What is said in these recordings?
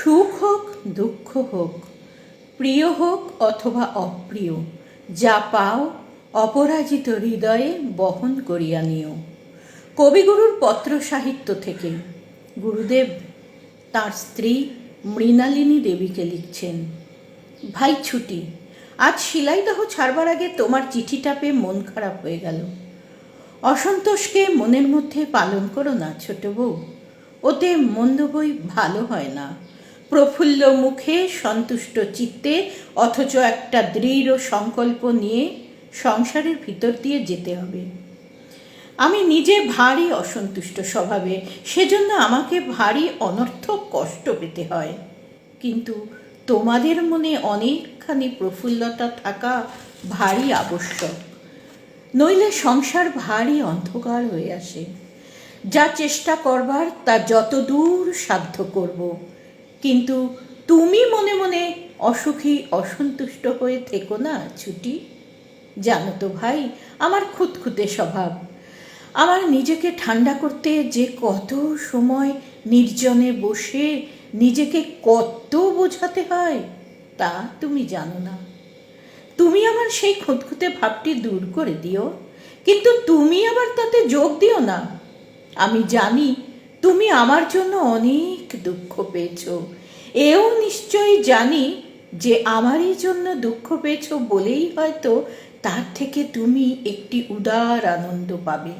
সুখ হোক, দুঃখ হোক, প্রিয় হোক অথবা অপ্রিয়, যা পাও অপরাজিত হৃদয়ে বহন করিয়া নিও। কবিগুরুর পত্র সাহিত্য থেকে গুরুদেব তার স্ত্রী মৃণালিনী দেবীকে লিখছেন, ভাই ছুটি, আজ শিলাইদহ ছাড়বার আগে তোমার চিঠিটা পেয়ে মন খারাপ হয়ে গেল। অসন্তোষকে মনের মধ্যে পালন করো না ছোট বউ, ওতে মন্দ বই ভালো হয় না। প্রফুল্ল মুখে, সন্তুষ্ট চিত্তে, অথচ একটা দৃঢ় সংকল্প নিয়ে সংসারের ভিতর দিয়ে যেতে হবে। আমি নিজে ভারী অসন্তুষ্ট স্বভাবে, সেজন্য আমাকে ভারী অনর্থক কষ্ট পেতে হয়। কিন্তু তোমাদের মনে অনেকখানি প্রফুল্লতা থাকা ভারী আবশ্যক। নইলে সংসার ভারী অন্ধকার হয়ে আসে। যা চেষ্টা করবার, তা যত দূর সাধ্য করব। কিন্তু তুমি মনে মনে অসুখী অসন্তুষ্ট হয়ে থেকো না, ছুটি? জানো তো ভাই, আমার খুঁতখুঁতে স্বভাব। আমার নিজেকে ঠান্ডা করতে যে কত সময় নির্জনে বসে নিজেকে কত বোঝাতে হয়, তা তুমি জানো না। তুমি আমার সেই খুঁতখুঁতে ভাবটি দূর করে দিও, কিন্তু তুমি আবার তাতে যোগ দিও না। আমি জানি তুমি আমার জন্য অনেক দুঃখ পেয়েছ এও নিশ্চয়ই জানি যে আমারই জন্য দুঃখ পেয়েছ বলেই হয়তো তার থেকে তুমি একটি উদার আনন্দ পাবে।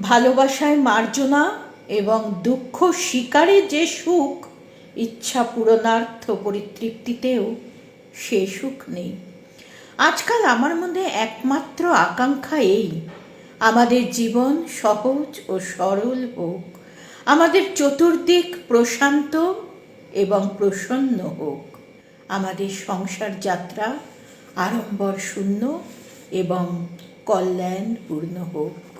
ভালোবাসায় মার্জনা এবং দুঃখ শিকারে যে সুখ, ইচ্ছা পূরণার্থ পরিতৃপ্তিতেও সে সুখ নেই। আজকাল আমার মধ্যে একমাত্র আকাঙ্ক্ষা এই, আমাদের জীবন সহজ ও সরল হোক। আমাদের চতুর্দিক প্রশান্ত এবং প্রসন্ন হোক। আমাদের সংসার যাত্রা আড়ম্বর শূন্য এবং কল্যাণপূর্ণ হোক।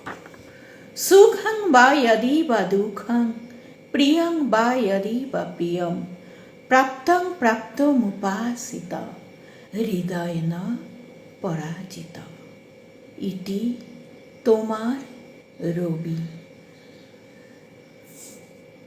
সুখং বা ইয়াদি বা দুঃখং, প্রিয়ং বা ইয়াদি বা প্রিয়ম, প্রাপ্তং প্রাপ্তমুপাসিত হৃদয় না পরাজিত। ইতি তোমার রবি।